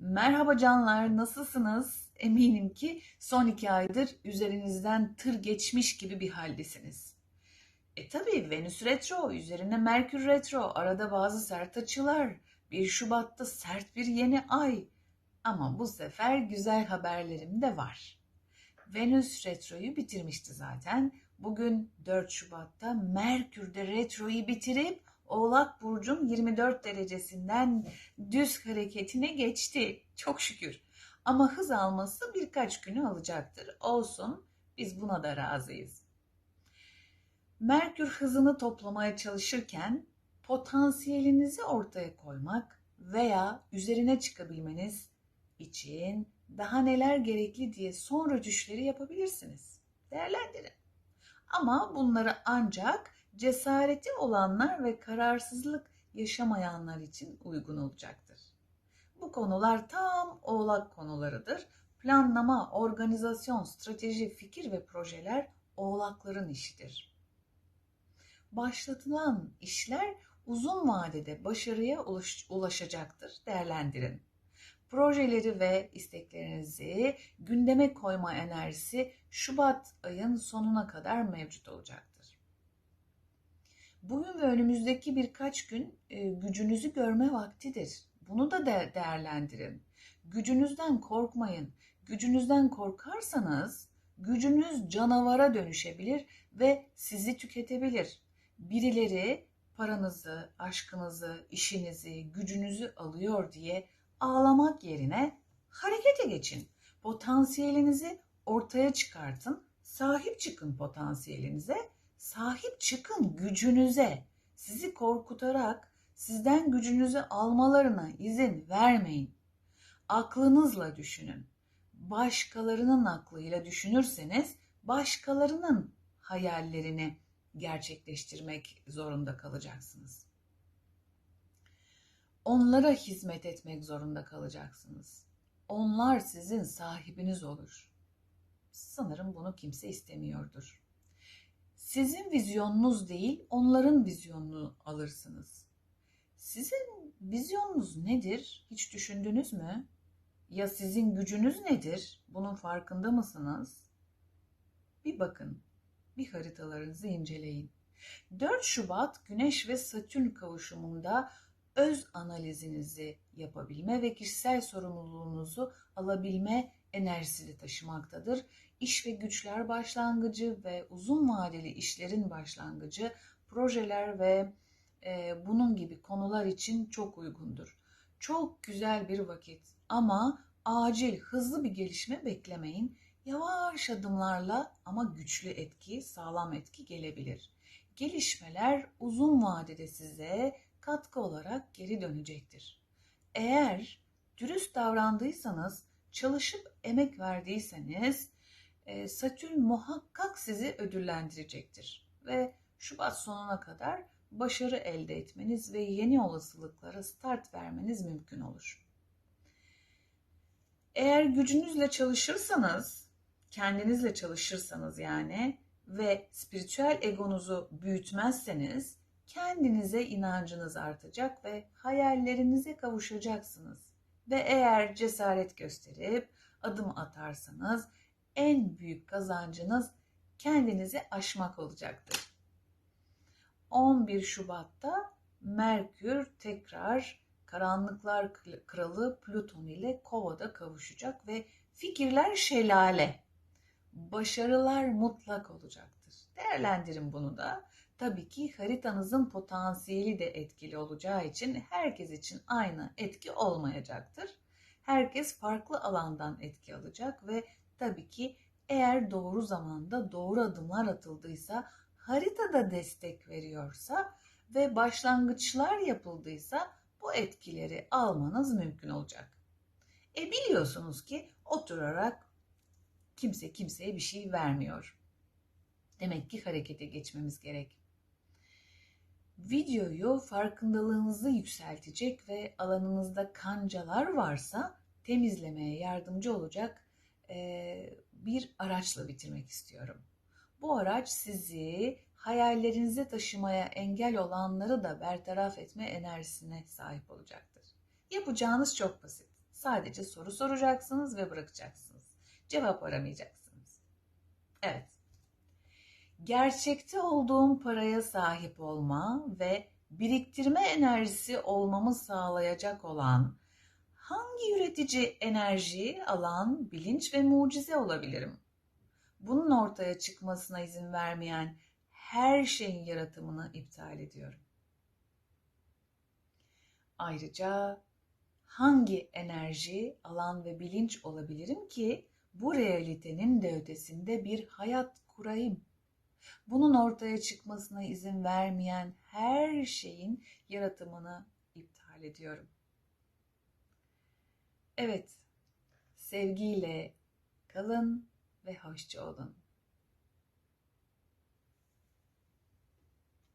Merhaba canlar, nasılsınız? Eminim ki son iki aydır üzerinizden tır geçmiş gibi bir haldesiniz. E tabii Venüs retro, üzerine Merkür retro, arada bazı sert açılar, 1 Şubat'ta sert bir yeni ay. Ama bu sefer güzel haberlerim de var. Venüs retroyu bitirmişti zaten. Bugün 4 Şubat'ta Merkür de retroyu bitirip Oğlak Burcu'nun 24 derecesinden düz hareketine geçti. Çok şükür. Ama hız alması birkaç günü alacaktır. Olsun biz buna da razıyız. Merkür hızını toplamaya çalışırken potansiyelinizi ortaya koymak veya üzerine çıkabilmeniz için daha neler gerekli diye son rötuşları yapabilirsiniz. Değerlendirin. Ama bunları ancak cesareti olanlar ve kararsızlık yaşamayanlar için uygun olacaktır. Bu konular tam oğlak konularıdır. Planlama, organizasyon, strateji, fikir ve projeler oğlakların işidir. Başlatılan işler uzun vadede başarıya ulaşacaktır. Değerlendirin. Projeleri ve isteklerinizi gündeme koyma enerjisi Şubat ayın sonuna kadar mevcut olacaktır. Bugün ve önümüzdeki birkaç gün e, gücünüzü görme vaktidir. Bunu da de değerlendirin. Gücünüzden korkmayın. Gücünüzden korkarsanız gücünüz canavara dönüşebilir ve sizi tüketebilir. Birileri paranızı, aşkınızı, işinizi, gücünüzü alıyor diye ağlamak yerine harekete geçin. Potansiyelinizi ortaya çıkartın. Sahip çıkın potansiyelinize. Sahip çıkın gücünüze. Sizi korkutarak sizden gücünüzü almalarına izin vermeyin. Aklınızla düşünün. Başkalarının aklıyla düşünürseniz başkalarının hayallerini gerçekleştirmek zorunda kalacaksınız. Onlara hizmet etmek zorunda kalacaksınız. Onlar sizin sahibiniz olur. Sanırım bunu kimse istemiyordur. Sizin vizyonunuz değil, onların vizyonunu alırsınız. Sizin vizyonunuz nedir? Hiç düşündünüz mü? Ya sizin gücünüz nedir? Bunun farkında mısınız? Bir bakın, bir haritalarınızı inceleyin. 4 Şubat Güneş ve Satürn kavuşumunda öz analizinizi yapabilme ve kişisel sorumluluğunuzu alabilme enerjisi de taşımaktadır. İş ve güçler başlangıcı ve uzun vadeli işlerin başlangıcı, projeler ve e, bunun gibi konular için çok uygundur. Çok güzel bir vakit ama acil, hızlı bir gelişme beklemeyin. Yavaş adımlarla ama güçlü etki, sağlam etki gelebilir. Gelişmeler uzun vadede size katkı olarak geri dönecektir. Eğer dürüst davrandıysanız, çalışıp emek verdiyseniz e, Satürn muhakkak sizi ödüllendirecektir ve Şubat sonuna kadar başarı elde etmeniz ve yeni olasılıklara start vermeniz mümkün olur. Eğer gücünüzle çalışırsanız, kendinizle çalışırsanız yani ve spiritüel egonuzu büyütmezseniz kendinize inancınız artacak ve hayallerinize kavuşacaksınız. Ve eğer cesaret gösterip adım atarsanız en büyük kazancınız kendinizi aşmak olacaktır. 11 Şubat'ta Merkür tekrar karanlıklar kralı Plüton ile Kova'da kavuşacak ve fikirler şelale, başarılar mutlak olacaktır. Değerlendirin bunu da. Tabii ki haritanızın potansiyeli de etkili olacağı için herkes için aynı etki olmayacaktır. Herkes farklı alandan etki alacak ve tabii ki eğer doğru zamanda doğru adımlar atıldıysa, haritada destek veriyorsa ve başlangıçlar yapıldıysa bu etkileri almanız mümkün olacak. E biliyorsunuz ki oturarak kimse kimseye bir şey vermiyor. Demek ki harekete geçmemiz gerek videoyu farkındalığınızı yükseltecek ve alanınızda kancalar varsa temizlemeye yardımcı olacak bir araçla bitirmek istiyorum. Bu araç sizi hayallerinize taşımaya engel olanları da bertaraf etme enerjisine sahip olacaktır. Yapacağınız çok basit. Sadece soru soracaksınız ve bırakacaksınız. Cevap aramayacaksınız. Evet. Gerçekte olduğum paraya sahip olma ve biriktirme enerjisi olmamı sağlayacak olan hangi üretici enerji, alan, bilinç ve mucize olabilirim? Bunun ortaya çıkmasına izin vermeyen her şeyin yaratımını iptal ediyorum. Ayrıca hangi enerji, alan ve bilinç olabilirim ki bu realitenin de ötesinde bir hayat kurayım? Bunun ortaya çıkmasına izin vermeyen her şeyin yaratımını iptal ediyorum. Evet, sevgiyle kalın ve hoşça olun.